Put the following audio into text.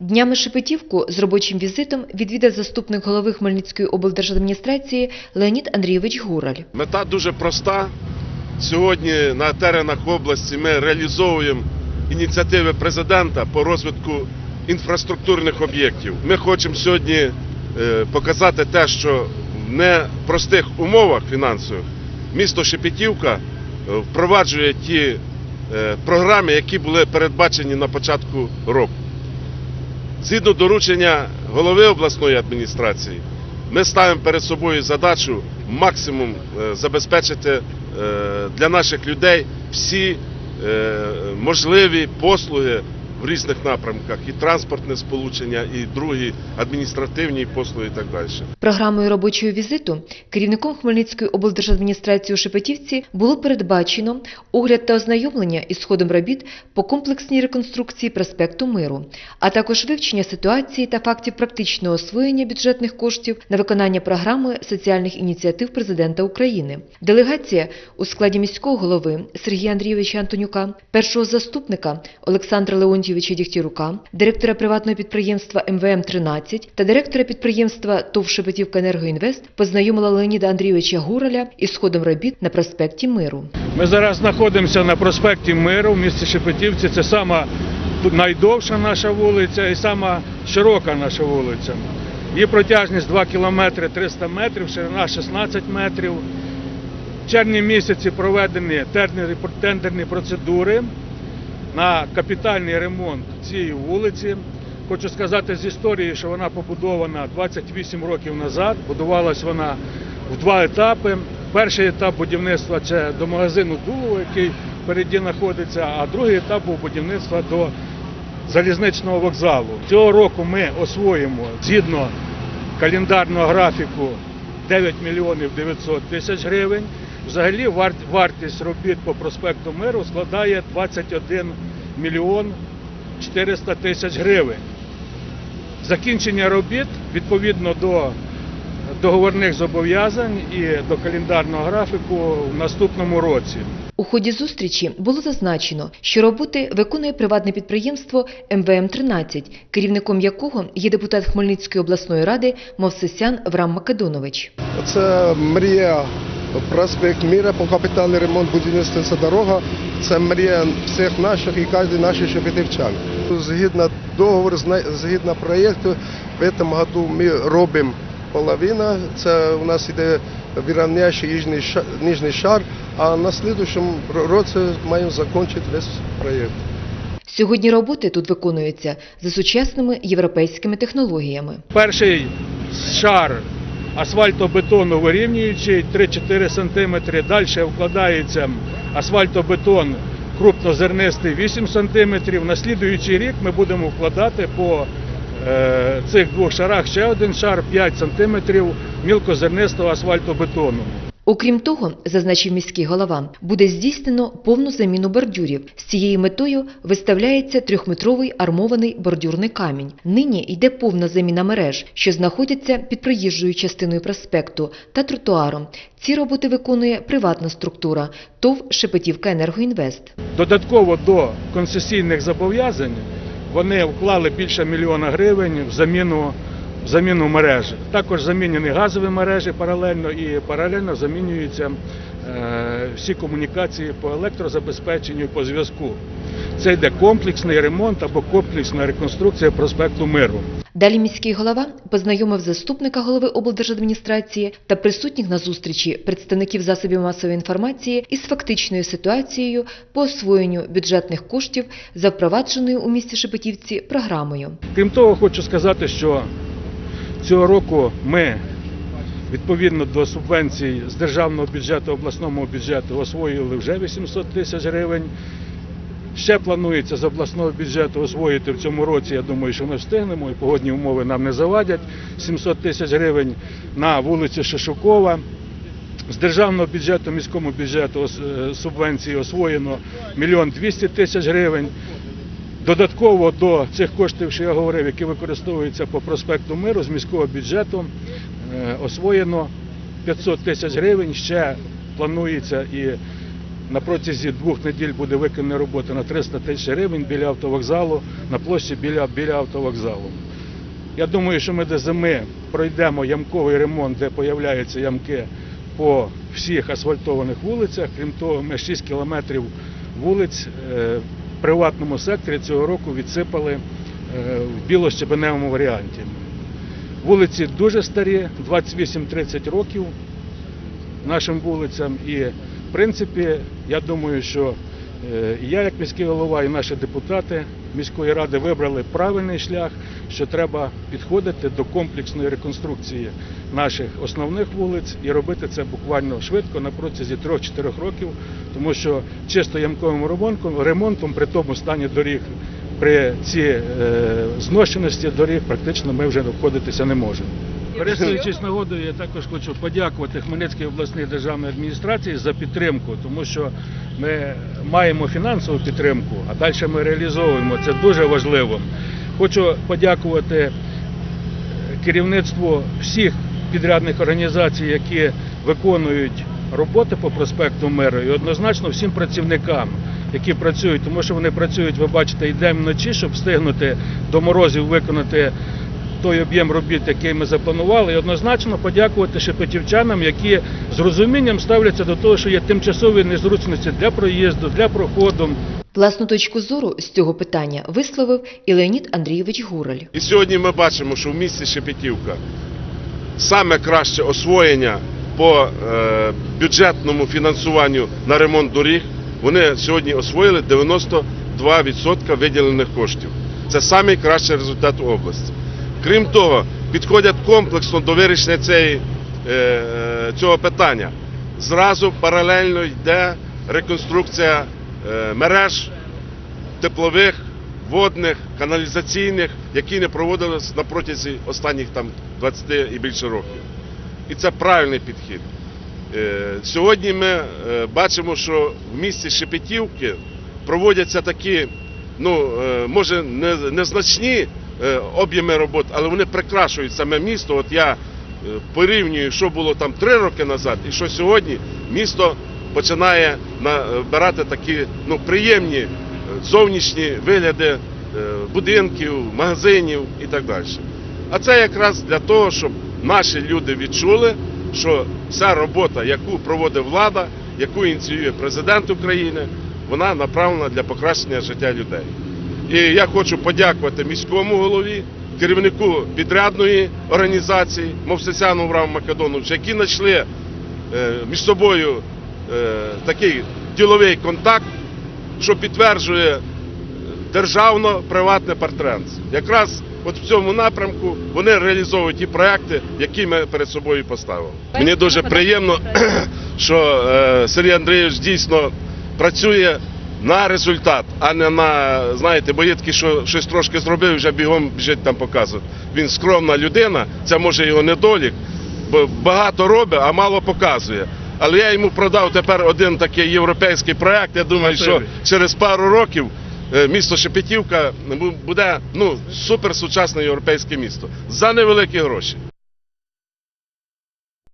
Днями Шепетівку з робочим візитом відвідав заступник голови Хмельницької облдержадміністрації Леонід Андрійович Гураль. Мета дуже проста. Сьогодні на теренах області ми реалізовуємо ініціативи президента по розвитку інфраструктурних об'єктів. Ми хочемо сьогодні е, показати те, що в непростих умовах фінансових місто Шепетівка е, впроваджує ті е, програми, які були передбачені на початку року. Згідно доручення голови обласної адміністрації, ми ставимо перед собою задачу максимум е, забезпечити е, для наших людей всі е, можливі послуги в різних напрямках, і транспортне сполучення, і другі адміністративні послуги, і так далі. Програмою робочого візиту керівником Хмельницької облдержадміністрації у Шепетівці було передбачено огляд та ознайомлення із ходом робіт по комплексній реконструкції проспекту Миру, а також вивчення ситуації та фактів практичного освоєння бюджетних коштів на виконання програми соціальних ініціатив президента України. Делегація у складі міського голови Сергія Андрійовича Антонюка, першого заступника Олександра Леонтьєвича Дігтярука, директора приватного підприємства МВМ-13 та директора підприємства ТОВ «Шепетівка Енергоінвест познайомила Леоніда Андрійовича Гураля із ходом робіт на проспекті Миру. Ми зараз знаходимося на проспекті Миру в місті Шепетівці. Це сама найдовша наша вулиця і сама широка наша вулиця. Її протяжність 2 кілометри 300 метрів, ширина 16 метрів. В червні місяці проведені тендерні процедури на капітальний ремонт цієї вулиці. Хочу сказати з історії, що вона побудована 28 років назад. Будувалась вона в два етапи. Перший етап будівництва це до магазину Дулово, який впереді знаходиться, а другий етап був будівництва до залізничного вокзалу. Цього року ми освоїмо згідно календарного графіку 9 мільйонів 900 тисяч гривень. Взагалі вар- вартість робіт по проспекту Миру складає 21 мільйон 400 тисяч гривень. Закінчення робіт відповідно до договорних зобов'язань і до календарного графіку в наступному році. У ході зустрічі було зазначено, що роботи виконує приватне підприємство МВМ-13, керівником якого є депутат Хмельницької обласної ради Мовсесян Врам Македонович. Це мрія проспект Міра по капітальний ремонт будівництва це дорога. Це мрія всіх наших і кожен наших шепетівчан. Згідно договору, згідно проєкту, в цьому году ми робимо половина. Це у нас іде вирівняючий нижній шар, нижній шар, а на слідчому році маємо закінчити весь проєкт. Сьогодні роботи тут виконуються за сучасними європейськими технологіями. Перший шар асфальтобетону вирівнюючий 3-4 см. Далі вкладається асфальтобетон крупнозернистий 8 см. На слідуючий рік ми будемо вкладати по е, цих двох шарах ще один шар 5 см мілкозернистого асфальтобетону. Окрім того, зазначив міський голова, буде здійснено повну заміну бордюрів. З цією метою виставляється трьохметровий армований бордюрний камінь. Нині йде повна заміна мереж, що знаходяться під проїжджою частиною проспекту та тротуаром. Ці роботи виконує приватна структура ТОВ «Шепетівка Енергоінвест». Додатково до концесійних зобов'язань вони вклали більше мільйона гривень в заміну, заміну мережі. Також замінені газові мережі паралельно і паралельно замінюються е, всі комунікації по електрозабезпеченню і по зв'язку. Це йде комплексний ремонт або комплексна реконструкція проспекту Миру. Далі міський голова познайомив заступника голови облдержадміністрації та присутніх на зустрічі представників засобів масової інформації із фактичною ситуацією по освоєнню бюджетних коштів за впровадженою у місті Шепетівці програмою. Крім того, хочу сказати, що цього року ми відповідно до субвенцій з державного бюджету, обласного бюджету освоїли вже 800 тисяч гривень. Ще планується з обласного бюджету освоїти в цьому році. Я думаю, що ми встигнемо і погодні умови нам не завадять. 700 тисяч гривень на вулиці Шишукова. З державного бюджету, міському бюджету е, субвенції освоєно 1 200 тисяч гривень. Додатково до цих коштів, що я говорив, які використовуються по проспекту Миру з міського бюджету, е, освоєно 500 тисяч гривень. Ще планується і на протязі двох неділь буде виконана робота на 300 тисяч гривень біля автовокзалу, на площі біля, біля автовокзалу. Я думаю, що ми до зими пройдемо ямковий ремонт, де появляються ямки по всіх асфальтованих вулицях. Крім того, ми 6 кілометрів вулиць е, приватному секторі цього року відсипали е, в білощебеневому варіанті. Вулиці дуже старі, 28-30 років нашим вулицям. І в принципі, я думаю, що я, як міський голова, і наші депутати міської ради вибрали правильний шлях, що треба підходити до комплексної реконструкції наших основних вулиць і робити це буквально швидко на протязі 3-4 років, тому що чисто ямковим ремонтом, ремонтом при тому стані доріг. При цій е, зношеності доріг практично ми вже обходитися не можемо. Користуючись нагодою, я також хочу подякувати Хмельницькій обласній державній адміністрації за підтримку, тому що ми маємо фінансову підтримку, а далі ми реалізовуємо. Це дуже важливо. Хочу подякувати е, керівництву всіх підрядних організацій, які виконують роботи по проспекту Миру, і однозначно всім працівникам, які працюють, тому що вони працюють, ви бачите, і день вночі, щоб встигнути до морозів виконати той об'єм робіт, який ми запланували, і однозначно подякувати шепетівчанам, які з розумінням ставляться до того, що є тимчасові незручності для проїзду, для проходу. Власну точку зору з цього питання висловив і Леонід Андрійович Гураль. І сьогодні ми бачимо, що в місті Шепетівка саме краще освоєння по е, бюджетному фінансуванню на ремонт доріг. Вони сьогодні освоїли 92% виділених коштів. Це найкращий результат у області. Крім того, підходять комплексно до вирішення цієї, е, цього питання. Зразу паралельно йде реконструкція е, мереж теплових, водних, каналізаційних, які не проводились на протязі останніх там 20 і більше років. І це правильний підхід. Е, Сьогодні ми бачимо, що в місті Шепетівки проводяться такі, ну, може, незначні об'єми робот, але вони прикрашують саме місто. От я е, порівнюю, що було там три роки назад, і що сьогодні місто починає набирати такі ну, приємні е, зовнішні вигляди е, будинків, магазинів і так далі. А це якраз для того, щоб наші люди відчули, що вся робота, яку проводить влада, яку ініціює президент України, вона направлена для покращення життя людей. І я хочу подякувати міському голові, керівнику підрядної організації Мовсесяну Врам Македоновичу, які знайшли е, між собою е, такий діловий контакт, що підтверджує державно-приватне партнерство. Якраз от в цьому напрямку вони реалізовують ті проекти, які ми перед собою поставили. Мені дуже приємно, що е, Сергій Андрійович дійсно працює на результат, а не на, знаєте, боєтки, що щось трошки зробив, вже бігом біжить там показувати. Він скромна людина, це може його недолік, бо багато робить, а мало показує. Але я йому продав тепер один такий європейський проект. Я думаю, що через пару років е, місто Шепетівка буде ну, суперсучасне європейське місто за невеликі гроші.